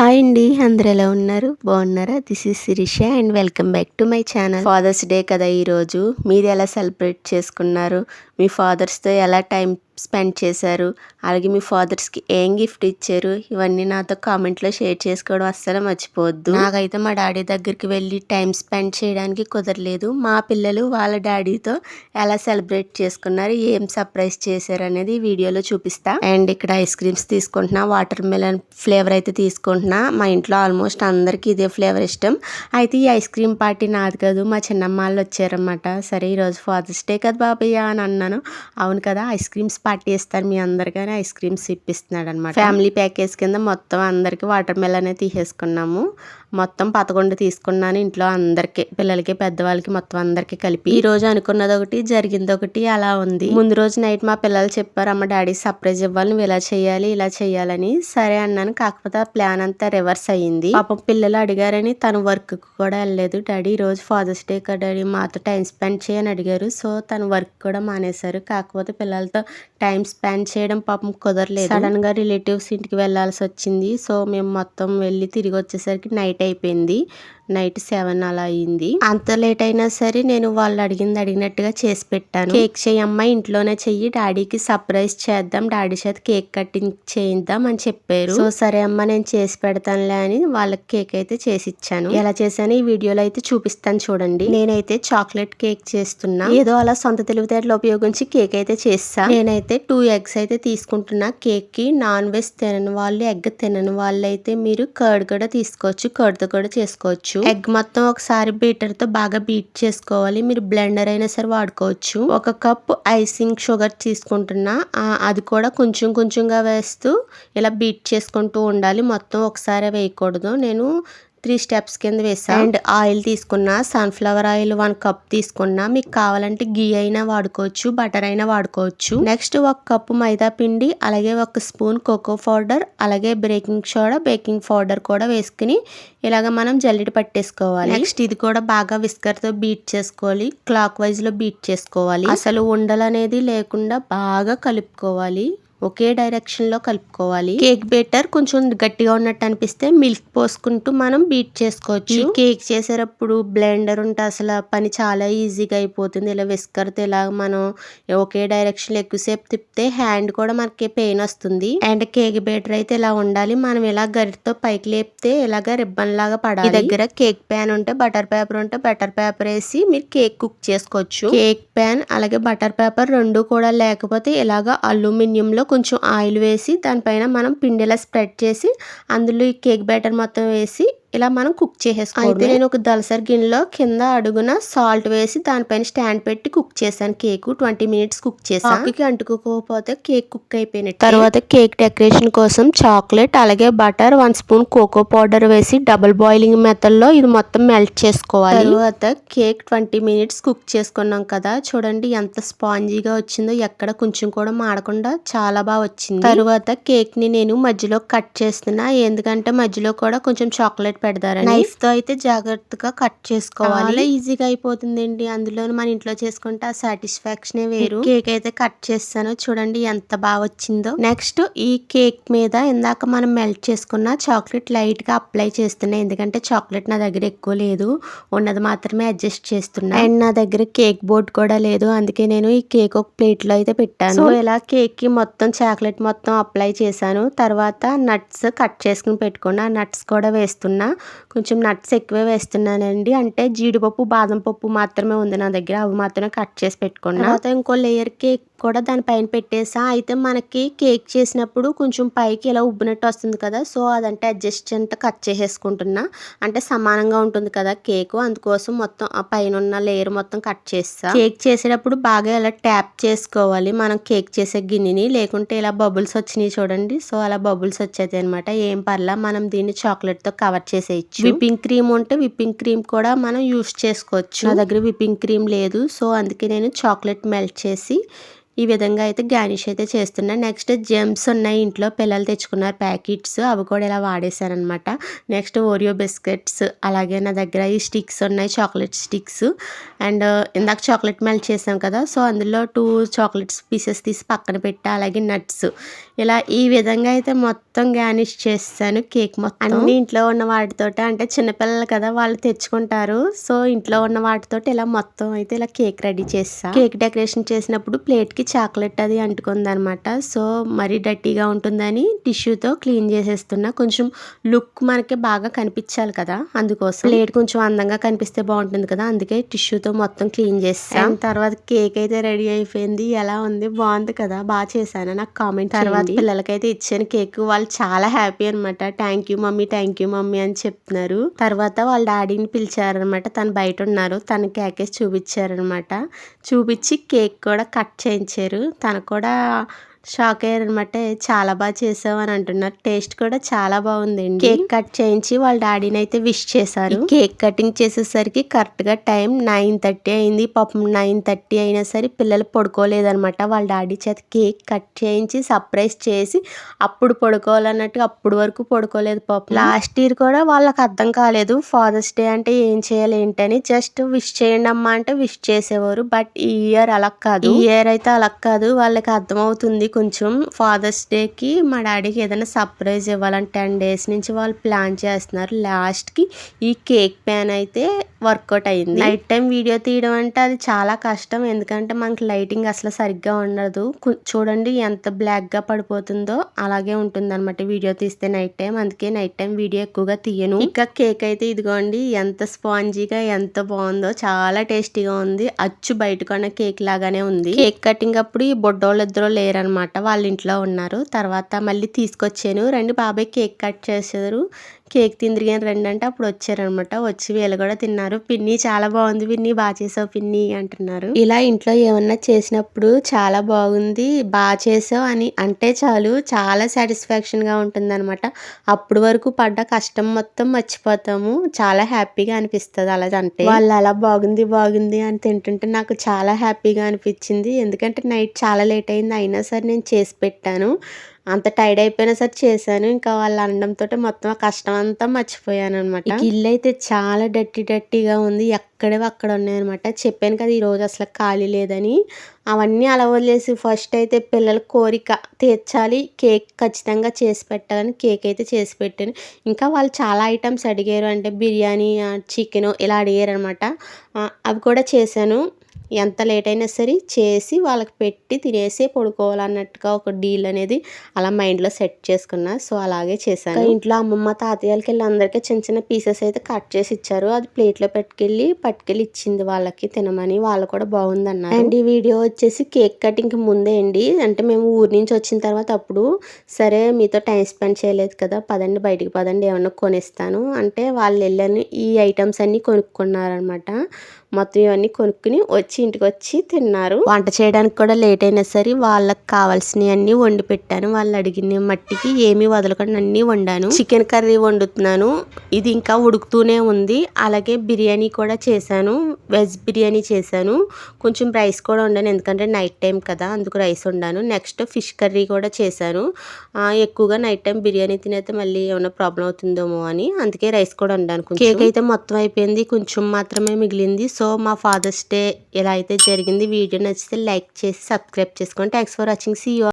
Hi అండి అందరు ఎలా ఉన్నారు? బాగున్నారా? This is Sirisha and welcome back to my channel Father's Day కదా ఈరోజు మీరు ఎలా సెలబ్రేట్ చేసుకున్నారు? మీ ఫాదర్స్తో ఎలా టైం స్పెండ్ చేశారు? అలాగే మీ ఫాదర్స్కి ఏం గిఫ్ట్ ఇచ్చారు? ఇవన్నీ నాతో కామెంట్లో షేర్ చేసుకోవడం అస్సలు మర్చిపోవద్దు. నాకైతే మా డాడీ దగ్గరికి వెళ్ళి టైం స్పెండ్ చేయడానికి కుదరలేదు. మా పిల్లలు వాళ్ళ డాడీతో ఎలా సెలబ్రేట్ చేసుకున్నారు ఏం సర్ప్రైజ్ చేశారు అనేది వీడియోలో చూపిస్తా. అండ్ ఇక్కడ ఐస్ క్రీమ్స్ తీసుకుంటున్నా వాటర్ మెలన్ ఫ్లేవర్ అయితే తీసుకుంటున్నా. మా ఇంట్లో ఆల్మోస్ట్ అందరికీ ఇదే ఫ్లేవర్ ఇష్టం. అయితే ఈ ఐస్ క్రీమ్ పార్టీ నాది కాదు మా చిన్నమ్మ వాళ్ళు వచ్చారనమాట సరే ఈరోజు ఫాదర్స్ డే కదా బాబయ్య అని అన్నాను. అవును కదా ఐస్ క్రీమ్స్ పార్టీ ఇస్తారు మీ అందరికీ ఐస్ క్రీమ్స్ ఇప్పిస్తున్నాడు అనమాట ఫ్యామిలీ ప్యాకేజ్ కింద మొత్తం అందరికి వాటర్ మెలన్ తీసేసుకున్నాము. మొత్తం పదకొండు తీసుకున్నాను ఇంట్లో అందరికి పిల్లలకి పెద్దవాళ్ళకి మొత్తం అందరికి కలిపి. ఈ రోజు అనుకున్నది ఒకటి జరిగింది ఒకటి అలా ఉంది. ముందు రోజు నైట్ మా పిల్లలు చెప్పారు అమ్మ డాడీ సర్ప్రైజ్ ఇవ్వాలి నువ్వు ఇలా చేయాలి ఇలా చేయాలని. సరే అన్నాను కాకపోతే ఆ ప్లాన్ అంతా రివర్స్ అయ్యింది. పాపం పిల్లలు అడిగారని తను వర్క్ కూడా వెళ్ళలేదు. డాడీ ఈ రోజు ఫాదర్స్ డే కదా డాడీ మాతో టైం స్పెండ్ చేయని అడిగారు. సో తను వర్క్ కూడా మానేశారు. కాకపోతే పిల్లలతో టైం స్పెండ్ చేయడం పాపం కుదరలేదు. సడన్గా రిలేటివ్స్ ఇంటికి వెళ్ళాల్సి వచ్చింది. సో మేము మొత్తం వెళ్ళి తిరిగి వచ్చేసరికి నైట్ అయిపోయింది. నైట్ సెవెన్ అలా అయింది. అంత లేట్ అయినా సరే నేను వాళ్ళు అడిగింది అడిగినట్టుగా చేసి పెట్టాను. కేక్ చేయమ్మా ఇంట్లోనే చెయ్యి. డాడీకి సర్ప్రైజ్ చేద్దాం డాడీ చేత కేక్ కటింగ్ చేయిద్దాం అని చెప్పారు. సో సరే అమ్మ నేను చేసి పెడతానులే అని వాళ్ళకి కేక్ అయితే చేసి ఇచ్చాను. ఎలా చేశాను ఈ వీడియోలో అయితే చూపిస్తాను చూడండి. నేనైతే చాక్లెట్ కేక్ చేస్తున్నా. ఏదో అలా సొంత తెలివితేటలు ఉపయోగించి కేక్ అయితే చేస్తా. నేనైతే టూ ఎగ్స్ అయితే తీసుకుంటున్నా. కేక్కి నాన్ వెజ్ తినని వాళ్ళు ఎగ్ తినని వాళ్ళు అయితే మీరు కర్డ్ కూడా తీసుకోవచ్చు కర్డ్తో కూడా చేసుకోవచ్చు. ఎగ్ మొత్తం ఒకసారి బీటర్తో బాగా బీట్ చేసుకోవాలి. మీరు బ్లెండర్ అయినా సరే వాడుకోవచ్చు. ఒక కప్ ఐసింగ్ షుగర్ తీసుకుంటున్నా. అది కూడా కొంచెం కొంచెంగా వేస్తూ ఇలా బీట్ చేసుకుంటూ ఉండాలి. మొత్తం ఒకసారి వేయకూడదు. నేను త్రీ స్టెప్స్ కింద వేసా. అండ్ ఆయిల్ తీసుకున్నా సన్ఫ్లవర్ ఆయిల్ వన్ కప్ తీసుకున్నా. మీకు కావాలంటే గీ అయినా వాడుకోవచ్చు బటర్ అయినా వాడుకోవచ్చు. నెక్స్ట్ ఒక కప్పు మైదా పిండి అలాగే ఒక స్పూన్ కోకో పౌడర్ అలాగే బేకింగ్ సోడా బేకింగ్ పౌడర్ కూడా వేసుకుని ఇలాగ మనం జల్లెడ పట్టేసుకోవాలి. నెక్స్ట్ ఇది కూడా బాగా విస్కర్తో బీట్ చేసుకోవాలి. క్లాక్ వైజ్లో బీట్ చేసుకోవాలి. అసలు ఉండలు అనేది లేకుండా బాగా కలుపుకోవాలి. ఒకే డైరెక్షన్లో కలుపుకోవాలి. కేక్ బేటర్ కొంచెం గట్టిగా ఉన్నట్టు అనిపిస్తే మిల్క్ పోసుకుంటూ మనం బీట్ చేసుకోవచ్చు. కేక్ చేసేటప్పుడు బ్లెండర్ ఉంటే అసలు పని చాలా ఈజీగా అయిపోతుంది. ఇలా విస్కర్తో ఇలా మనం ఒకే డైరెక్షన్లో ఎక్కువసేపు తిప్పితే హ్యాండ్ కూడా మనకి పెయిన్ వస్తుంది. అండ్ కేక్ బేటర్ అయితే ఇలా ఉండాలి. మనం ఇలా గరిటతో పైకి లేపితే ఇలాగ రిబ్బన్ లాగా పడాలి. దగ్గర కేక్ ప్యాన్ ఉంటే బటర్ పేపర్ ఉంటే బటర్ పేపర్ వేసి మీరు కేక్ కుక్ చేసుకోవచ్చు. కేక్ ప్యాన్ అలాగే బటర్ పేపర్ రెండు కూడా లేకపోతే ఇలాగ అల్యూమినియం లో కొంచెం ఆయిల్ వేసి దానిపైన మనం పిండిలా స్ప్రెడ్ చేసి అందులో ఈ కేక్ బ్యాటర్ మొత్తం వేసి ఇలా మనం కుక్ చేసేసుకోవాలి అయితే నేను ఒక దలసరి గిన్నెలో కింద అడుగున సాల్ట్ వేసి దానిపైన స్టాండ్ పెట్టి కుక్ చేశాను కేక్. ట్వంటీ మినిట్స్ కుక్ చేసాను అంటుకోకపోతే కేక్ కుక్ అయిపోయినట్టు. తర్వాత కేక్ డెకరేషన్ కోసం చాక్లెట్ అలాగే butter one spoon cocoa powder వేసి డబుల్ బాయిలింగ్ మెథడ్లో ఇది మొత్తం మెల్ట్ చేసుకోవాలి. తర్వాత కేక్ ట్వంటీ మినిట్స్ కుక్ చేసుకున్నాం కదా. చూడండి ఎంత స్పాంజీగా వచ్చిందో ఎక్కడ కొంచెం కూడా మాడకుండా చాలా బాగా వచ్చింది. తర్వాత కేక్ని నేను మధ్యలో కట్ చేస్తున్నా. ఎందుకంటే మధ్యలో కూడా కొంచెం చాక్లెట్ పెడతారని? నైఫ్తో అయితే జాగ్రత్తగా కట్ చేసుకోవాలి. ఈజీగా అయిపోతుంది అండి అందులో మన ఇంట్లో చేసుకుంటే ఆ సాటిస్ఫాక్షన్ వేరు. కేక్ అయితే కట్ చేస్తాను. చూడండి ఎంత బాగా వచ్చిందో. నెక్స్ట్ ఈ కేక్ మీద ఇందాక మనం మెల్ట్ చేసుకున్న చాక్లెట్ లైట్గా అప్లై చేస్తున్నా. ఎందుకంటే చాక్లెట్ నా దగ్గర ఎక్కువ లేదు. ఉన్నది మాత్రమే అడ్జస్ట్ చేస్తున్నా. అండ్ నా దగ్గర కేక్ బోర్డ్ కూడా లేదు. అందుకే నేను ఈ కేక్ ఒక ప్లేట్లో అయితే పెట్టాను. సో ఇలా కేక్కి మొత్తం చాక్లెట్ మొత్తం అప్లై చేశాను. తర్వాత నట్స్ కట్ చేసుకుని పెట్టుకున్నా నట్స్ కూడా వేస్తున్నా. కొంచెం నట్స్ ఎక్కువే వేస్తున్నానండి. అంటే జీడిపప్పు బాదం పప్పు మాత్రమే ఉంది నా దగ్గర. అవి మాత్రమే కట్ చేసి పెట్టుకున్నా. తర్వాత ఇంకో లేయర్ కేక్ కూడా దానిపైన పెట్టేసా. అయితే మనకి కేక్ చేసినప్పుడు కొంచెం పైకి ఇలా ఉబ్బినట్టు వస్తుంది కదా సో అదంటే అడ్జస్ట్ అంతా కట్ చేసేసుకుంటున్నా. అంటే సమానంగా ఉంటుంది కదా కేక్ అందుకోసం మొత్తం ఆ పైన ఉన్న లేయర్ మొత్తం కట్ చేస్తా. కేక్ చేసేటప్పుడు బాగా ఇలా ట్యాప్ చేసుకోవాలి. మనం కేక్ చేసే గిన్నెని. లేకుంటే ఇలా బబుల్స్ వచ్చినాయి చూడండి. సో అలా బబుల్స్ వచ్చేది అనమాట ఏం పర్లా మనం దీన్ని చాక్లెట్తో కవర్ చేసేయచ్చు. విప్పింగ్ క్రీమ్ ఉంటే విప్పింగ్ క్రీమ్ కూడా మనం యూస్ చేసుకోవచ్చు. నా దగ్గర విప్పింగ్ క్రీమ్ లేదు. సో అందుకే నేను చాక్లెట్ మెల్ట్ చేసి ఈ విధంగా అయితే గార్నిష్ అయితే చేస్తున్నాను నెక్స్ట్ జెమ్స్ ఉన్నాయి ఇంట్లో. పిల్లలు తెచ్చుకున్నారు ప్యాకెట్స్. అవి కూడా ఇలా వాడేశారనమాట. Next Oreo biscuits. అలాగే నా దగ్గర ఈ స్టిక్స్ ఉన్నాయి. Chocolate sticks. అండ్ ఇందాక చాక్లెట్ మెల్ట్ చేసాం కదా. సో అందులో టూ చాక్లెట్స్ పీసెస్ తీసి పక్కన పెట్టా. అలాగే నట్స్. ఇలా ఈ విధంగా అయితే మొత్తం గార్నిష్ చేస్తాను కేక్ మొత్తం. అన్ని ఇంట్లో ఉన్న వాటితో అంటే చిన్నపిల్లలు కదా వాళ్ళు తెచ్చుకుంటారు. సో ఇంట్లో ఉన్న వాటితో ఇలా మొత్తం అయితే ఇలా కేక్ రెడీ చేస్తాను కేక్ డెకరేషన్ చేసినప్పుడు ప్లేట్కి చాక్లెట్ అది అంటుకుంది అనమాట సో మరీ డట్టీగా ఉంటుందని టిష్యూతో క్లీన్ చేసేస్తున్నా. కొంచెం లుక్ మనకి బాగా కనిపించాలి కదా అందుకోసం. ప్లేట్ కొంచెం అందంగా కనిపిస్తే బాగుంటుంది కదా అందుకే టిష్యూతో మొత్తం క్లీన్ చేస్తాను తర్వాత కేక్ అయితే రెడీ అయిపోయింది. ఎలా ఉంది? బాగుంది కదా బాగా చేశాను? నాకు కామెంట్ తర్వాత పిల్లలకైతే ఇచ్చాను కేక్. వాళ్ళు చాలా హ్యాపీ అనమాట. Thank you mummy thank you mummy అని చెప్తున్నారు. తర్వాత వాళ్ళ డాడీని పిలిచారనమాట. తను బయట ఉన్నారు. తన కేకేసి చూపించారనమాట. చూపించి కేక్ కూడా కట్ చేయించారు తను కూడా షాక్ అయ్యారనమాట చాలా బాగా చేసావు అని అంటున్నారు. టేస్ట్ కూడా చాలా బాగుందండి. కేక్ కట్ చేయించి వాళ్ళ డాడీని అయితే విష్ చేశారు. కేక్ కటింగ్ చేసేసరికి కరెక్ట్గా టైం నైన్ థర్టీ అయింది. పాపం నైన్ థర్టీ అయినా సరే పిల్లలు పడుకోలేదనమాట. వాళ్ళ డాడీ చేత కేక్ కట్ చేయించి సర్ప్రైజ్ చేసి అప్పుడు పడుకోవాలన్నట్టు అప్పుడు వరకు పడుకోలేదు పాపం. లాస్ట్ ఇయర్ కూడా వాళ్ళకి అర్థం కాలేదు. ఫాదర్స్ డే అంటే ఏం చేయాలి ఏంటని జస్ట్ విష్ చేయండి అమ్మా అంటే విష్ చేసేవారు. బట్ ఈ ఇయర్ అలా కాదు. ఈ ఇయర్ అయితే అలా కాదు. వాళ్ళకి అర్థమవుతుంది. కొంచెం ఫాదర్స్ డేకి మా డాడీకి ఏదైనా సర్ప్రైజ్ ఇవ్వాలని టెన్ డేస్ నుంచి వాళ్ళు ప్లాన్ చేస్తున్నారు. లాస్ట్కి ఈ కేక్ ప్యాన్ అయితే వర్కౌట్ అయింది. నైట్ టైం వీడియో తీయడం అంటే అది చాలా కష్టం. ఎందుకంటే మనకి లైటింగ్ అసలు సరిగ్గా ఉండదు. చూడండి ఎంత బ్లాక్గా పడిపోతుందో అలాగే ఉంటుంది అనమాట వీడియో తీస్తే నైట్ టైం అందుకే నైట్ టైం వీడియో ఎక్కువగా తీయను. ఇంకా కేక్ అయితే ఇదిగోండి ఎంత స్పాంజీగా ఎంత బాగుందో చాలా టేస్టీగా ఉంది. అచ్చు బయట కొన్న కేక్ లాగానే ఉంది. కేక్ కటింగ్ అప్పుడు ఈ బొడ్డోళ్ళు ఇద్దరు లేరనమాట వాళ్ళ ఇంట్లో ఉన్నారు. తర్వాత మళ్ళీ తీసుకొచ్చాను. రండి బాబాయ్ కేక్ కట్ చేశారు. కేక్ తిందిరిగాని రండి అంటే అప్పుడు వచ్చారనమాట. వచ్చి వీళ్ళు కూడా తిన్నారు. పిన్ని చాలా బాగుంది పిన్ని బాగా చేసావు పిన్ని అంటున్నారు. ఇలా ఇంట్లో ఏమన్నా చేసినప్పుడు చాలా బాగుంది బాగా చేసావు అని అంటే చాలు చాలా సాటిస్ఫాక్షన్గా ఉంటుంది అనమాట అప్పుడు వరకు పడ్డ కష్టం మొత్తం మర్చిపోతాము. చాలా హ్యాపీగా అనిపిస్తుంది అలా అంటే. వాళ్ళు అలా బాగుంది బాగుంది అని తింటుంటే నాకు చాలా హ్యాపీగా అనిపించింది. ఎందుకంటే నైట్ చాలా లేట్ అయింది అయినా సరే నేను చేసి పెట్టాను. అంత టైర్డ్ అయిపోయినా సరే చేశాను. ఇంకా వాళ్ళు అనడంతో మొత్తం ఆ కష్టం అంతా మర్చిపోయాను అనమాట ఇల్లు అయితే చాలా డట్టి డట్టిగా ఉంది. ఎక్కడే అక్కడ ఉన్నాయన్నమాట చెప్పాను కదా ఈరోజు రోజు అసలు ఖాళీ లేదని. అవన్నీ అలా వదిలేసి ఫస్ట్ అయితే పిల్లల కోరిక తీర్చాలి. కేక్ ఖచ్చితంగా చేసి పెట్టాలని కేక్ అయితే చేసి పెట్టాను. ఇంకా వాళ్ళు చాలా ఐటమ్స్ అడిగారు. అంటే బిర్యానీ చికెన్ ఇలా అడిగారు అనమాట అవి కూడా చేశాను. ఎంత లేట్ అయినా సరే చేసి వాళ్ళకి పెట్టి తినేసి పడుకోవాలన్నట్టుగా ఒక డీల్ అనేది అలా మైండ్లో సెట్ చేసుకున్నా. సో అలాగే చేశాను. ఇంట్లో అమ్మమ్మ తాతయ్యలకి వెళ్ళి అందరికీ చిన్న చిన్న పీసెస్ అయితే కట్ చేసి ఇచ్చారు. అది ప్లేట్లో పెట్టుకెళ్ళి పట్టుకెళ్ళి ఇచ్చింది వాళ్ళకి తినమని. వాళ్ళు కూడా బాగుందన్నారు. అండ్ ఈ వీడియో వచ్చేసి కేక్ కటింగ్ ముందే అండి. అంటే మేము ఊరి నుంచి వచ్చిన తర్వాత అప్పుడు సరే మీతో టైం స్పెండ్ చేయలేదు కదా పదండి బయటికి పదండి ఏమన్నా కొనిస్తాను. అంటే వాళ్ళు వెళ్ళని ఈ ఐటమ్స్ అన్ని కొనుక్కున్నారనమాట మొత్తం ఇవన్నీ కొనుక్కుని వచ్చి ఇంటికి వచ్చి తిన్నారు. వంట చేయడానికి కూడా లేట్ అయినా సరే వాళ్ళకి కావాల్సినవి అన్ని వండి పెట్టాను. వాళ్ళు అడిగిన మట్టికి ఏమీ వదలకుండా అన్ని వండాను. చికెన్ కర్రీ వండుతున్నాను. ఇది ఇంకా ఉడుకుతూనే ఉంది. అలాగే బిర్యానీ కూడా చేశాను. వెజ్ బిర్యానీ చేశాను. కొంచెం రైస్ కూడా వండాను. ఎందుకంటే నైట్ టైం కదా అందుకు రైస్ వండాను. నెక్స్ట్ ఫిష్ కర్రీ కూడా చేశాను. ఎక్కువగా నైట్ టైం బిర్యానీ తినైతే మళ్ళీ ఏమైనా ప్రాబ్లం అవుతుందేమో అని అందుకే రైస్ కూడా వండాను. కేక్ అయితే మొత్తం అయిపోయింది. కొంచెం మాత్రమే మిగిలింది. సో మా ఫాదర్స్ డే ఇలా అయితే జరిగింది వీడియో నచ్చితే లైక్ చేసి సబ్స్క్రైబ్ చేసుకోండి. Thanks for watching see you